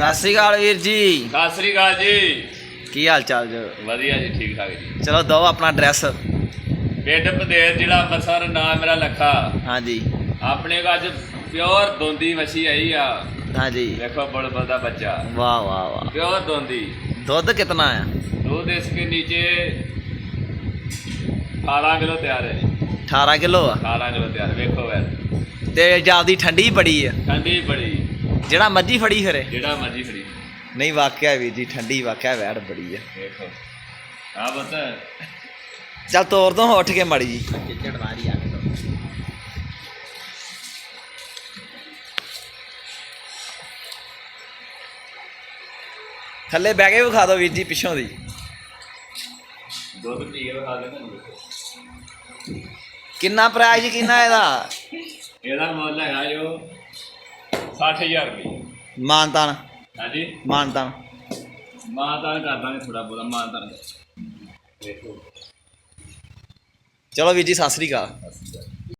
ਸਤਿ ਸ੍ਰੀ ਅਕਾਲ ਵੀਰ ਜੀ ਸਤਿ ਸ੍ਰੀ ਅਕਾਲ ਜੀ ਕੀ ਹਾਲ ਚਾਲ ਜੋ ਵਧੀਆ ਜੀ ਠੀਕ ਠਾਕ ਜੀ ਚਲੋ ਦੋ ਆਪਣਾ ਐਡਰੈਸ ਪਿੰਡ ਪਦੇਰ ਜ਼ਿਲ੍ਹਾ ਅੰਮ੍ਰਿਤਸਰ ਨਾਮ ਮੇਰਾ ਲੱਖਾ ਹਾਂਜੀ ਆਪਣੇ ਆਪਣੇ ਕੋਲ ਅੱਜ ਪਿਓਰ ਦੋਂਦੀ ਮੱਛੀ ਆਈ ਆ ਹਾਂਜੀ ਦੇਖੋ ਬੜਬਲ ਦਾ ਬੱਚਾ ਵਾਹ ਵਾਹ ਵਾਹ ਪਿਓਰ ਦੋਂਦੀ ਦੁੱਧ ਕਿਤਨਾ ਆ दूध इसके नीचे 18 किलो तैयार है 18 ਕਿਲੋ ਆ 18 किलो तैयार देखो वैर ਤੇ ਜਾਂਦੀ ਠੰਡੀ ਬੜੀ ਆ ठंडी बड़ी ਜਿਹੜਾ ਮੱਜੀ ਫੜੀ ਫਿਰੇ। ਜਿਹੜਾ ਮਰਜ਼ੀ ਫੜੀ ਨਹੀਂ ਵਾਕਿਆ ਵੀਰ ਜੀ ਠੰਡੀ ਵਾਕਿਆ ਵੈੜ ਬੜੀ ਆ। ਦੇਖੋ ਆ ਬਤਾ ਚੱਲ ਤੋਰ ਦੋ ਉੱਠ ਕੇ ਮੜੀ ਜੀ। ਥੱਲੇ ਬਹਿ ਕੇ ਵਿਖਾ ਦਿਓ ਵੀਰ ਜੀ ਪਿੱਛੋਂ ਦੀ। ਦੁੱਧ ਪੀ ਕੇ ਵਿਖਾ ਦੇ ਤੁਹਾਨੂੰ ਕਿੰਨਾ ਪ੍ਰਾਈਜ਼ ਕਿੰਨਾ ਇਹਦਾ? ਇਹਦਾ ਮੁੱਲ ਹੈਗਾ ਜੋ 60000 ਰੁਪਏ। ਮਾਨਤਾਨ। ਹਾਂਜੀ? ਮਾਨਤਾਨ। ਮਾਨਤਾਨ ਕਰ ਦਾਂਗੇ ਥੋੜਾ ਬੋਲਾ ਮਾਨਤਾਨ। ਦੇਖੋ ਚਲੋ ਵੀਰ ਜੀ ਸਤਿ ਸ੍ਰੀ ਅਕਾਲ।